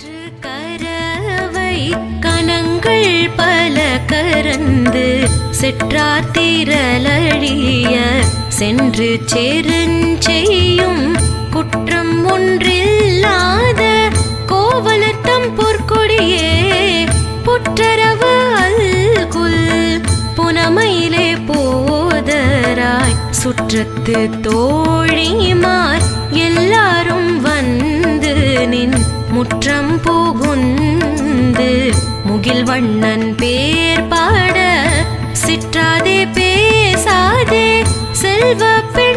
காற்று கரவை கணங்கள் பல கரந்து செற்றார் திரளழிய சென்று செருஞ்செய்யும் குற்றம் ஒன்றில்லாத கோவலத்தம் பொற்கொடியே புற்றரவு அல்குல் புனமையிலே போதராய் சுற்றத்து தோழிமார் மனம் புகுந்து முகில் வண்ணன் பேர் பாட சிற்றாதே பேசாதே செல்வ பெண்ட